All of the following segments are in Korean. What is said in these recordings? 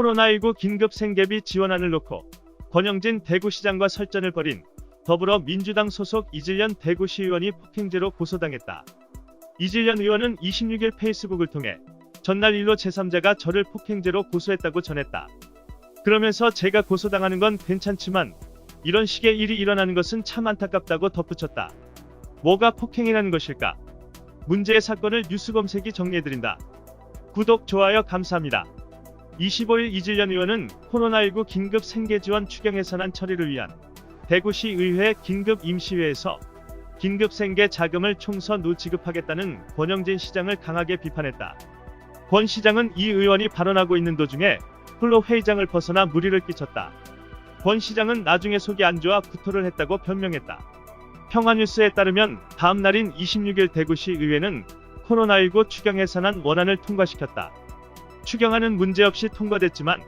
코로나19 긴급 생계비 지원안을 놓고 권영진 대구시장과 설전을 벌인 더불어민주당 소속 이질련 대구시의원이 폭행죄로 고소당했다. 이질련 의원은 26일 페이스북을 통해 전날 일로 제3자가 저를 폭행죄로 고소했다고 전했다. 그러면서 제가 고소당하는 건 괜찮지만 이런 식의 일이 일어나는 것은 참 안타깝다고 덧붙였다. 뭐가 폭행이라는 것일까? 문제의 사건을 뉴스 검색이 정리해드린다. 구독, 좋아요 감사합니다. 25일 이질련 의원은 코로나19 긴급 생계지원 추경 예산안 처리를 위한 대구시 의회 긴급 임시회에서 긴급 생계 자금을 총선 후 지급하겠다는 권영진 시장을 강하게 비판했다. 권 시장은 이 의원이 발언하고 있는 도중에 홀로 회의장을 벗어나 무리를 끼쳤다. 권 시장은 나중에 속이 안 좋아 구토를 했다고 변명했다. 평화뉴스에 따르면 다음 날인 26일 대구시 의회는 코로나19 추경 예산안 원안을 통과시켰다. 추경안은 문제없이 통과됐지만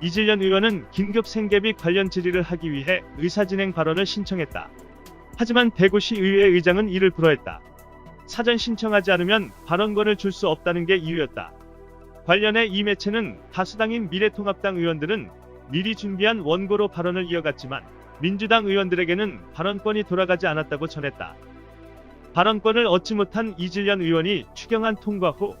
이질련 의원은 긴급 생계비 관련 질의를 하기 위해 의사진행 발언을 신청했다. 하지만 대구시 의회 의장은 이를 불허했다. 사전 신청하지 않으면 발언권을 줄 수 없다는 게 이유였다. 관련해 이 매체는 다수당인 미래통합당 의원들은 미리 준비한 원고로 발언을 이어갔지만 민주당 의원들에게는 발언권이 돌아가지 않았다고 전했다. 발언권을 얻지 못한 이질련 의원이 추경안 통과 후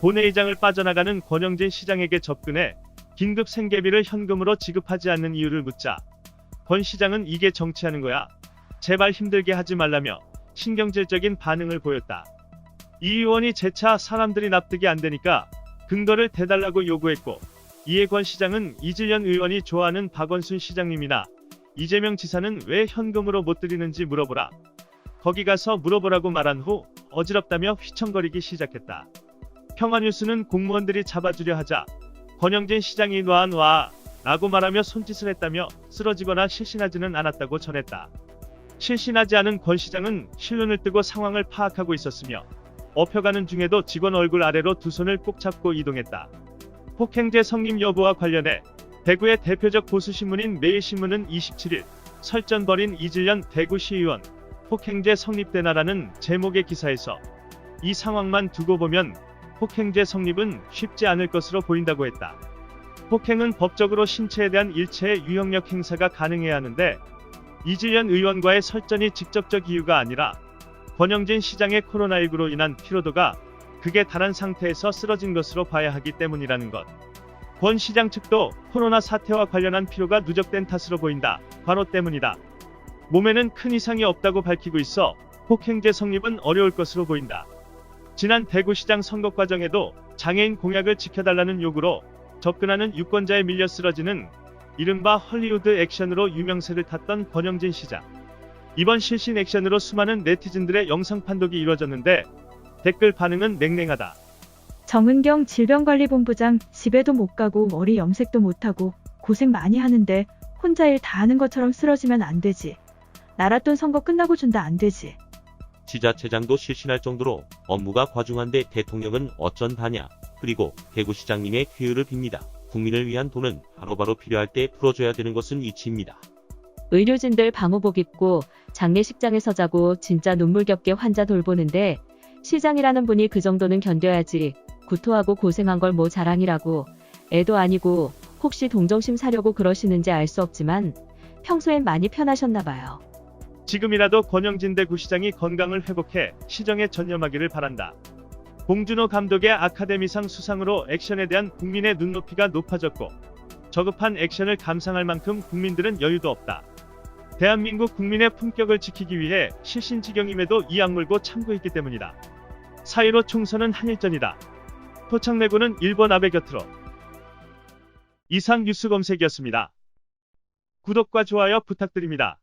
본회의장을 빠져나가는 권영진 시장에게 접근해 긴급 생계비를 현금으로 지급하지 않는 이유를 묻자 권 시장은 이게 정치하는 거야. 제발 힘들게 하지 말라며 신경질적인 반응을 보였다. 이 의원이 재차 사람들이 납득이 안 되니까 근거를 대달라고 요구했고 이에 권 시장은 이질련 의원이 좋아하는 박원순 시장님이나 이재명 지사는 왜 현금으로 못 드리는지 물어보라. 거기 가서 물어보라고 말한 후 어지럽다며 휘청거리기 시작했다. 평화뉴스는 공무원들이 잡아주려 하자 권영진 시장이 놔놔 라고 말하며 손짓을 했다며 쓰러지거나 실신하지는 않았다고 전했다. 실신하지 않은 권 시장은 실눈을 뜨고 상황을 파악하고 있었으며 업혀가는 중에도 직원 얼굴 아래로 두 손을 꼭 잡고 이동했다. 폭행죄 성립 여부와 관련해 대구의 대표적 보수신문인 매일신문은 27일 설전 벌인 이질련 대구시의원 폭행죄 성립되나라는 제목의 기사에서 이 상황만 두고 보면 폭행죄 성립은 쉽지 않을 것으로 보인다고 했다. 폭행은 법적으로 신체에 대한 일체의 유형력 행사가 가능해야 하는데 이질련 의원과의 설전이 직접적 이유가 아니라 권영진 시장의 코로나19로 인한 피로도가 극에 달한 상태에서 쓰러진 것으로 봐야 하기 때문이라는 것. 권 시장 측도 코로나 사태와 관련한 피로가 누적된 탓으로 보인다. 과로 때문이다. 몸에는 큰 이상이 없다고 밝히고 있어 폭행죄 성립은 어려울 것으로 보인다. 지난 대구시장 선거 과정에도 장애인 공약을 지켜달라는 요구로 접근하는 유권자에 밀려 쓰러지는 이른바 헐리우드 액션으로 유명세를 탔던 권영진 시장. 이번 실신 액션으로 수많은 네티즌들의 영상 판독이 이뤄졌는데 댓글 반응은 냉랭하다. 정은경 질병관리본부장 집에도 못 가고 머리 염색도 못하고 고생 많이 하는데 혼자 일 다 하는 것처럼 쓰러지면 안 되지. 나랏돈 선거 끝나고 준다 안 되지. 지자체장도 실신할 정도로 업무가 과중한데 대통령은 어쩐 바냐. 그리고 대구시장님의 쾌유를 빕니다. 국민을 위한 돈은 바로 바로 필요할 때 풀어줘야 되는 것은 이치입니다. 의료진들 방호복 입고 장례식장에서 자고 진짜 눈물겹게 환자 돌보는데 시장이라는 분이 그 정도는 견뎌야지 구토하고 고생한 걸 뭐 자랑이라고 애도 아니고 혹시 동정심 사려고 그러시는지 알 수 없지만 평소엔 많이 편하셨나 봐요. 지금이라도 권영진 대구시장이 건강을 회복해 시정에 전념하기를 바란다. 봉준호 감독의 아카데미상 수상으로 액션에 대한 국민의 눈높이가 높아졌고 저급한 액션을 감상할 만큼 국민들은 여유도 없다. 대한민국 국민의 품격을 지키기 위해 실신지경임에도 이 악물고 참고 있기 때문이다. 4.15 총선은 한일전이다. 토착내고는 일본 아베 곁으로. 이상 뉴스 검색이었습니다. 구독과 좋아요 부탁드립니다.